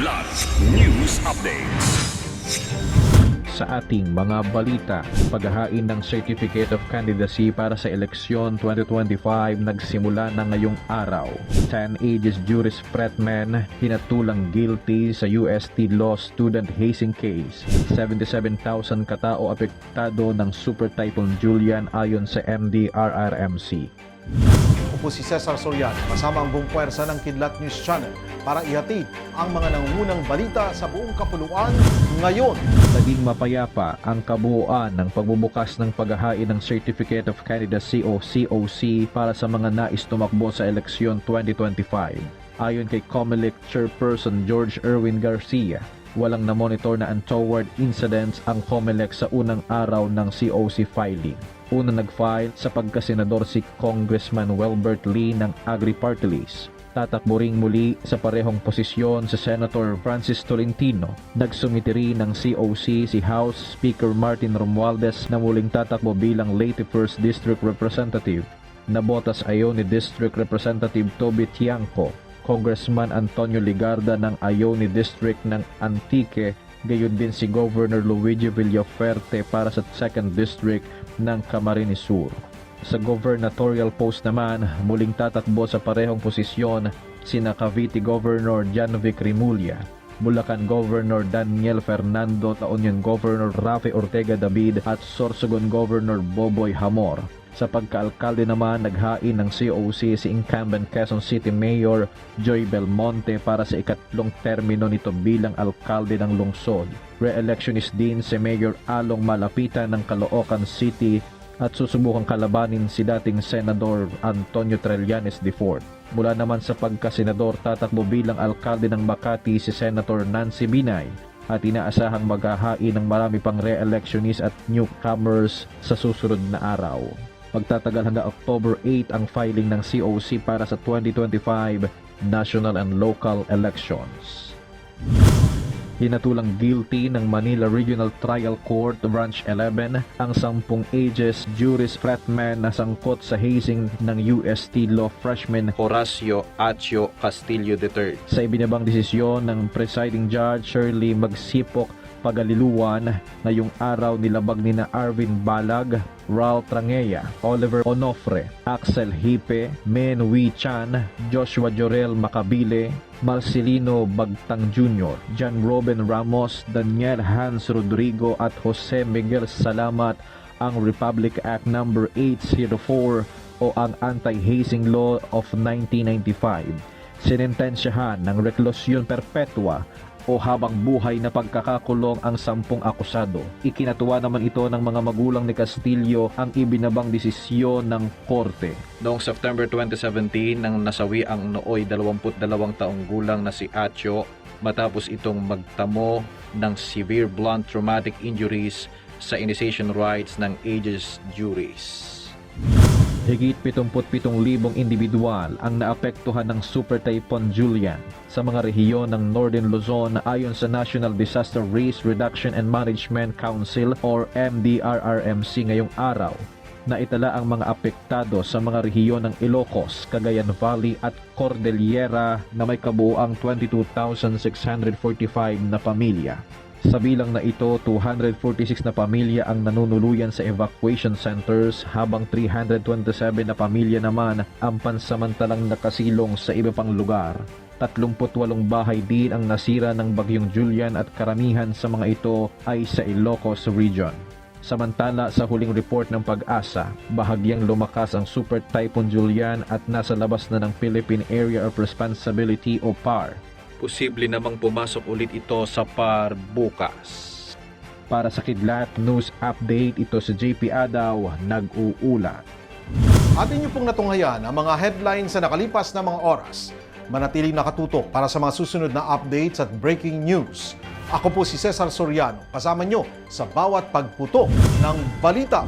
Kidlat News Updates. sa ating mga balita. Paghahain ng Certificate of Candidacy para sa eleksyon 2025 nagsimula na ngayong araw. 10 ages Juris Pretman hinatulang guilty sa UST Law Student hazing case. 77,000 katao apektado ng Super Typhoon Julian ayon sa MDRRMC. Ako po si Cesar Soriano, kasama ang buong puwersa ng Kidlat News Channel para ihatid ang mga nangungunang balita sa buong kapuluan ngayon. Naging mapayapa ang kabuuan ng pagbubukas ng paghahain ng Certificate of Candidacy o COC para sa mga nais tumakbo sa eleksyon 2025. Ayon kay COMELEC Chairperson George Erwin Garcia, walang na-monitor na untoward incidents ang COMELEC sa unang araw ng COC filing. Una nag-file sa pagkasenador si Congressman Welbert Lee ng Agri-Party List tatakbo ring muli sa parehong posisyon sa Senator Francis Tolentino. Nagsumiti rin ng COC si House Speaker Martin Romualdez na muling tatakbo bilang Leyte 1st District Representative. Nabotas ayon ni District Representative Toby Tiangco, Congressman Antonio Ligarda ng Ayoni District ng Antique, gayon din si Governor Luigi Villaferte para sa 2nd District ng Camarines Sur. Sa gubernatorial post naman, muling tatakbo sa parehong posisyon sina Cavite Governor Janovic Rimulya, Bulacan Governor Daniel Fernando, Union Governor Rafi Ortega David at Sorsogon Governor Boboy Hamor. Sa pagkaalkalde naman, naghain ng COC si incumbent Quezon City Mayor Joy Belmonte para sa ikatlong termino nito bilang alkalde ng lungsod. Re-electionist din si Mayor Along Malapitan ng Caloocan City at susubukang kalabanin si dating Senador Antonio Trillanes IV. Mula naman sa pagkasenador tatakbo bilang alkalde ng Makati si Senator Nancy Binay at inaasahang maghahain ng marami pang re-electionist at newcomers sa susunod na araw. Magtatagal hanggang October 8 ang filing ng COC para sa 2025 national and local elections. Hinatulang guilty ng Manila Regional Trial Court Branch 11 ang sampung ages Juris Fratman na sangkot sa hazing ng UST Law freshman Horacio Acho Castillo III. Sa ibinabang desisyon ng presiding judge Shirley Magsipok Pagaliluan ngayong araw nilabag ni na Arvin Balag, Ral Trangea, Oliver Onofre, Axel Hipe, Men Wee Chan, Joshua Jorel Macabile, Marcelino Bagtang Jr., John Robin Ramos, Daniel Hans Rodrigo at Jose Miguel Salamat ang Republic Act No. 804 o ang Anti-Hazing Law of 1995. Sinintensyahan ng reklusyon perpetua o habang buhay na pagkakakulong ang sampung akusado. Ikinatuwa naman ito ng mga magulang ni Castillo ang ibinabang desisyon ng korte. Noong September 2017 nang nasawi ang nooy 22 taong gulang na si Acho matapos itong magtamo ng severe blunt traumatic injuries sa initiation rights ng aegis juries. Higit 77,000 individual ang naapektuhan ng Super Typhoon Julian sa mga rehiyon ng Northern Luzon ayon sa National Disaster Risk Reduction and Management Council or MDRRMC ngayong araw. Naitala ang mga apektado sa mga rehiyon ng Ilocos, Cagayan Valley at Cordillera na may kabuuang 22,645 na pamilya. Sa bilang na ito, 246 na pamilya ang nanunuluyan sa evacuation centers habang 327 na pamilya naman ang pansamantalang nakasilong sa iba pang lugar. 38 bahay din ang nasira ng bagyong Julian at karamihan sa mga ito ay sa Ilocos region. Samantala sa huling report ng pag-asa, bahagyang lumakas ang Super Typhoon Julian at nasa labas na ng Philippine Area of Responsibility o PAR posible namang pumasok ulit ito sa par bukas. Para sa Kidlat News Update, ito si JP Adaw, nag-uulat. At inyo pong natunghayan ang mga headlines sa nakalipas na mga oras. Manatiling nakatutok para sa mga susunod na updates at breaking news. Ako po si Cesar Soriano, kasama nyo sa bawat pagputok ng balita.